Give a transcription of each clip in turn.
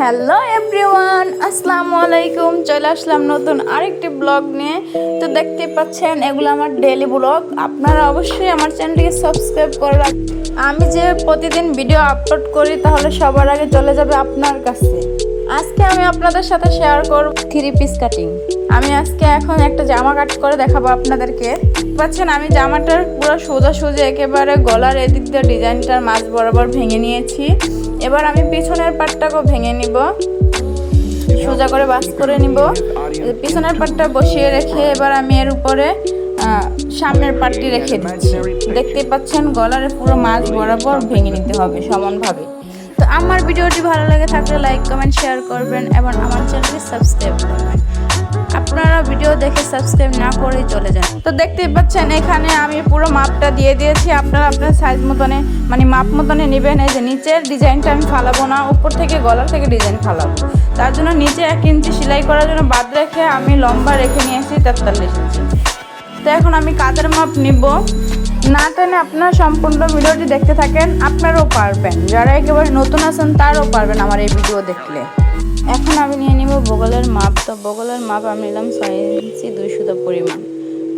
Hello everyone আসসালামু আলাইকুম। চলে আসলাম নতুন আরেকটি ব্লগ নিয়ে। তো দেখতে পাচ্ছেন, এগুলো আমার ডেলি ব্লগ আপনারা অবশ্যই আমার চ্যানেলটিকে সাবস্ক্রাইব করে রাখ আমি যে প্রতিদিন ভিডিও আপলোড করি, তাহলে সবার আগে চলে যাবে আপনার কাছে। আজকে আমি আপনাদের সাথে শেয়ার করব থ্রি পিস কাটিং আমি আজকে এখন একটা জামা কাট করে দেখাবো আপনাদেরকে। পাচ্ছেন, আমি জামাটার পুরো সোজা সোজা একেবারে গলার এদিক দিয়ে ডিজাইনটার মাঝ বরাবর ভেঙে নিয়েছি। এবার আমি পিছনের পাটটাকেও ভেঙে নিব। সোজা করে বাস করে নিব। পিছনের পাটটা বসিয়ে রেখে এবার আমি এর উপরে সামনের পাটটি রেখে দিচ্ছি। দেখতেই পাচ্ছেন, গলার পুরো মাছ বরাবর ভেঙে নিতে হবে সমানভাবে। তো আমার ভিডিওটি ভালো লাগে থাকলে লাইক কমেন্ট শেয়ার করবেন এবং আমার চ্যানেলটি সাবস্ক্রাইব করবেন। আপনারা ভিডিও দেখে সাবস্ক্রাইব না করেই চলে যান। তো দেখতেই পাচ্ছেন, এখানে আমি পুরো মাপটা দিয়ে দিয়েছি। আপনারা আপনার সাইজ মতনে মানে মাপ মতনে নেবেন। এই যে নিচের ডিজাইনটা আমি ফালাবো না, উপর থেকে গলার থেকে ডিজাইন ফালাবো। তার জন্য নিচে এক ইঞ্চি সেলাই করার জন্য বাদ রেখে আমি লম্বা রেখে নিয়েছি তেতাল্লিশ ইঞ্চি। তো এখন আমি কাদের মাপ নিব। না টেনে আপনারা সম্পূর্ণ ভিডিওটি দেখতে থাকেন, আপনারাও পারবেন। যারা একেবারে নতুন আছেন, তারাও পারবেন আমার এই ভিডিও দেখলে। এখন আমি নিয়ে নিব বগলের মাপ। তো বগলের মাপ আমি নিলাম ছয় ইঞ্চি দুই পরিমাণ।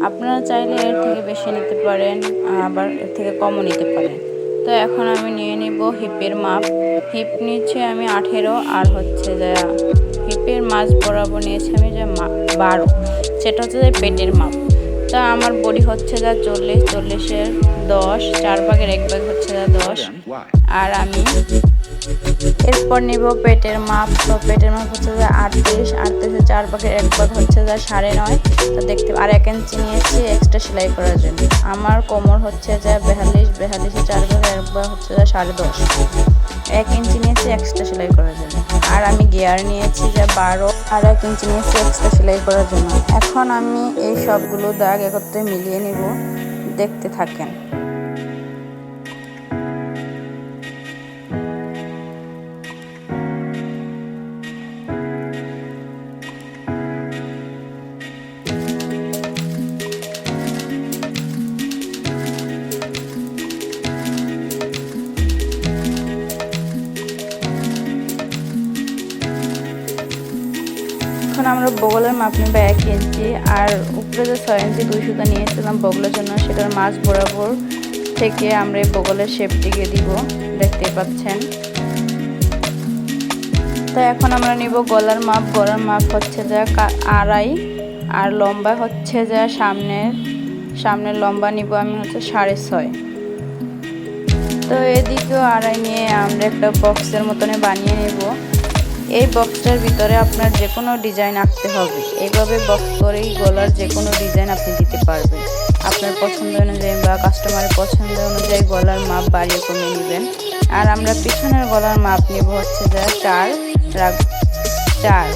আপনারা চাইলে এর থেকে বেশি নিতে পারেন, আবার এর থেকে কমও নিতে পারেন। তো এখন আমি নিয়ে নিব হিপের মাপ। হিপ নিচ্ছে আমি আঠেরো, আর হচ্ছে যা হিপের মাছ বরাবর নিয়েছি আমি যে বারো। সেটা হচ্ছে যে পেটের মাপ। তা আমার বডি হচ্ছে যা চল্লিশ, চল্লিশের দশ, চার ভাগের এক ভাগ হচ্ছে যা দশ। আর আমি এরপর নিব পেটের মাপ। তো পেটের মাপ হচ্ছে যে আটত্রিশ আটত্রিশের চার ভাগের এক ভাগ হচ্ছে যা সাড়ে নয়। তো দেখতে আর এক ইঞ্চি নিয়েছি এক্সট্রা সেলাই করার জন্য। আমার কোমর হচ্ছে যে বেয়াল্লিশ বেয়াল্লিশের চার ভাগের এক ভাগ হচ্ছে যা সাড়ে দশ। এক ইঞ্চি নিয়েছি এক্সট্রা সেলাই করার জন্য। গিয়ার নিয়েছি যা বারো আর এক ইঞ্চি নিয়েছি এক্সট্রা সেলাই করার জন্য। এখন আমি এই সবগুলো দাগ একত্রে মিলিয়ে নিব। দেখতে থাকেন। এখন আমরা বগলের মাপ নেব এক ইঞ্চি আর উপরে যে ছয় ইঞ্চি দুই সুতা নিয়েছিলাম বগলের জন্য, সেটার মাছ বরাবর থেকে আমরা এই বগলের শেপটিকে দিব দেখতে পাচ্ছেন। তো এখন আমরা নিব গলার মাপ গলার মাপ হচ্ছে যা আড়াই, আর লম্বা হচ্ছে যা সামনের সামনের লম্বা নিব আমি হচ্ছে সাড়ে ছয়। তো এদিকেও আড়াই নিয়ে আমরা একটা বক্সের মতনে বানিয়ে নেব। এই বক্সটার ভিতরে আপনার যে কোনো ডিজাইন আঁকতে হবে। এইভাবে বক্স করেই গলার যে কোনো ডিজাইন আপনি দিতে পারবেন। আপনার পছন্দ অনুযায়ী বা কাস্টমারের পছন্দ অনুযায়ী গলার মাপ বাড়িয়ে কমিয়ে নেবেন। আর আমরা পিছনের গলার মাপ নেব হচ্ছে যা চার রাখ চার।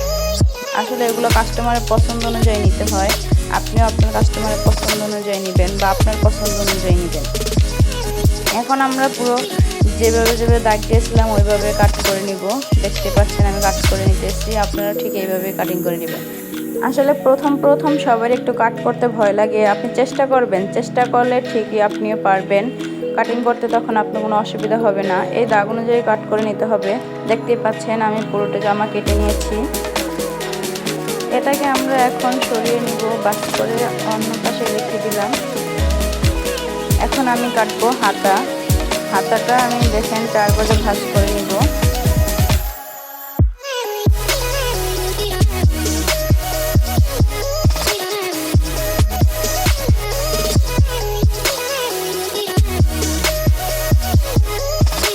আসলে এগুলো কাস্টমারের পছন্দ অনুযায়ী নিতে হয়। আপনিও আপনার কাস্টমারের পছন্দ অনুযায়ী নেবেন বা আপনার পছন্দ অনুযায়ী নেবেন। এখন আমরা পুরো যেভাবে যেভাবে দাগ দিয়েছিলাম, ওইভাবে কাট করে নিব। দেখতে পাচ্ছেন, আমি কাট করে নিতেছি। আপনারা ঠিক এইভাবে কাটিং করে নেবেন। আসলে প্রথম প্রথম সবার একটু কাট করতে ভয় লাগে। আপনি চেষ্টা করবেন, চেষ্টা করলে ঠিকই আপনিও পারবেন। কাটিং করতে তখন আপনার কোনো অসুবিধা হবে না। এই দাগ অনুযায়ী কাট করে নিতে হবে। দেখতেই পাচ্ছেন, আমি পুরোটা জামা কেটে নিয়েছি। এটাকে আমরা এখন সরিয়ে নিব, বাস করে অন্য পাশে রেখে দিলাম। এখন আমি কাটবো হাতা। হাতাটা আমি দেখেন চার বাজে ভাঁজ করে নিব।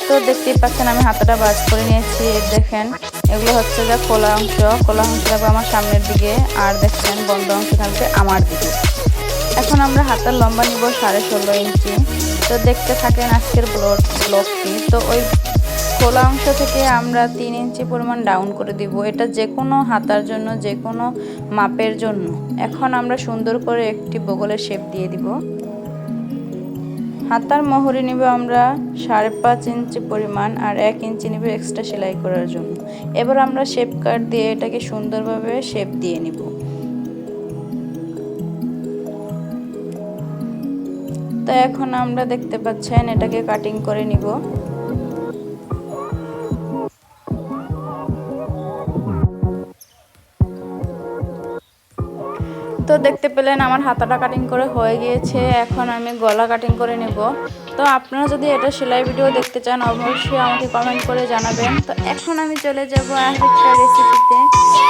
তো দেখতেই পাচ্ছেন, আমি হাতাটা ভাঁজ করে নিয়েছি দেখেন। এগুলো হচ্ছে যে খোলা অংশ। খোলা অংশ আমার সামনের দিকে, আর দেখছেন বন্ধ অংশ থাকবে আমার দিকে। এখন আমরা হাতার লম্বা নিব সাড়ে ষোলো ইঞ্চি। তো দেখতে থাকেন আজকের ব্লগ ব্লগটি। তো ওই খোলা অংশ থেকে আমরা তিন ইঞ্চি পরিমাণ ডাউন করে দিব। এটা যে কোনো হাতার জন্য যে কোনো মাপের জন্য। এখন আমরা সুন্দর করে একটি বগলের শেপ দিয়ে দিব। হাতার মোহরি নিব আমরা সাড়ে পাঁচ ইঞ্চি পরিমাণ আর এক ইঞ্চি নিব এক্সট্রা সেলাই করার জন্য। এবার আমরা শেপ কাট দিয়ে এটাকে সুন্দরভাবে শেপ দিয়ে নিব। তো এখন আমরা দেখতে পাচ্ছেন এটাকে কাটিং করে নিব। তো দেখতে পেলেন আমার হাতাটা কাটিং করে হয়ে গিয়েছে, এখন আমি গলা কাটিং করে নেব। তো আপনারা যদি এটা সেলাই ভিডিও দেখতে চান, অবশ্যই আমাকে কমেন্ট করে জানাবেন। তো এখন আমি চলে যাব আরেকটা রেসিপিতে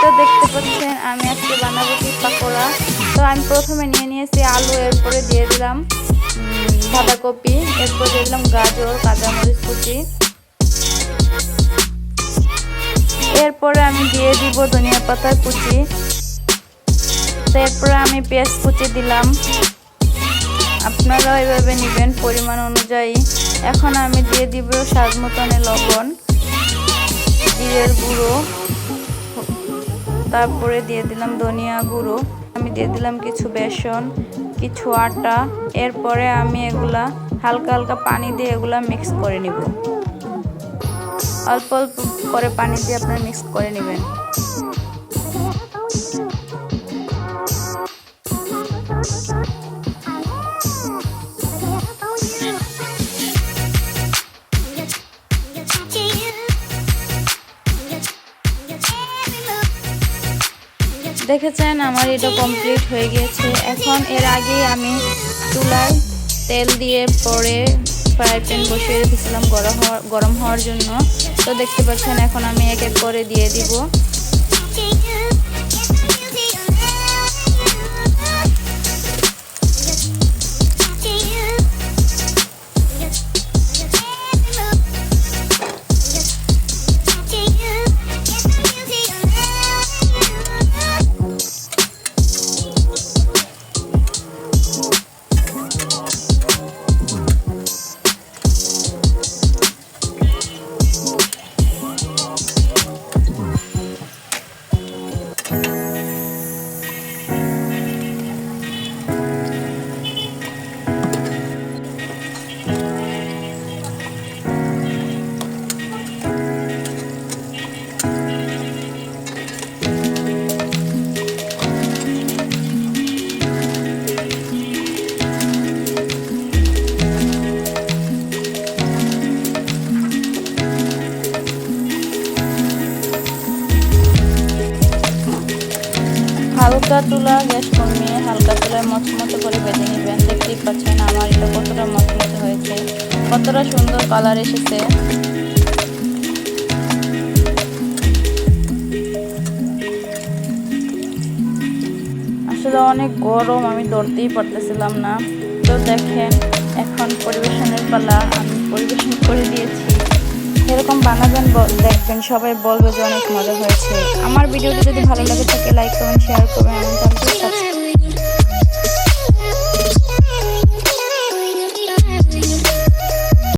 তো দেখতে পাচ্ছেন আমি আজকে বানাবো কি পাকোড়া তো আমি প্রথমে নিয়ে নিয়েছি আলু, এরপরে দিয়ে দিলাম। বাঁধাকপি, এরপর দিয়ে দিলাম গাজর, কাঁচামরিচ কুচি। এরপরে আমি দিয়ে দিব ধনিয়া পাতা কুচি। এরপরে আমি পেঁয়াজ কুচি দিলাম। আপনারা এভাবে নেবেন পরিমাণ অনুযায়ী। এখন আমি দিয়ে দিব স্বাদ মতনে লবণ, জিরের গুঁড়ো। তারপরে দিয়ে দিলাম ধনিয়া গুঁড়ো। আমি দিয়ে দিলাম কিছু বেসন। কিছু আটা, এরপরে আমি এগুলা হালকা হালকা পানি দিয়ে এগুলা মিক্স করে নিব। অল্প অল্প করে পানি দিয়ে আপনারা মিক্স করে নেবেন। দেখেছেন, আমার এটা কমপ্লিট হয়ে গিয়েছে। এখন এর আগে আমি চুলায় তেল দিয়ে পরে ফ্রাই প্যান বসিয়ে রেখেছিলাম গরম হওয়ার গরম হওয়ার জন্য। তো দেখতে পাচ্ছেন, এখন আমি এক এক করে দিয়ে দিব। হালকা তুলা, গ্যাস কমিয়ে হালকা তুলায় মচমচে করে বেঁধে নেবেন। দেখতেই পাচ্ছেন আমার এটা কতটা মচমচে হয়েছে, কতটা সুন্দর কালার এসেছে। আসলে অনেক গরম, আমি ধরতেই পারতেছিলাম না। তো দেখেন, এখন পরিবেশনের পালা, আমি পরিবেশন করে দিয়েছি। এরকম বানাবেন দেখবেন, সবাই বলবে যে অনেক মজা হয়েছে। আমার ভিডিওটি যদি ভালো লাগে থাকে লাইক করবেন। শেয়ার করবেন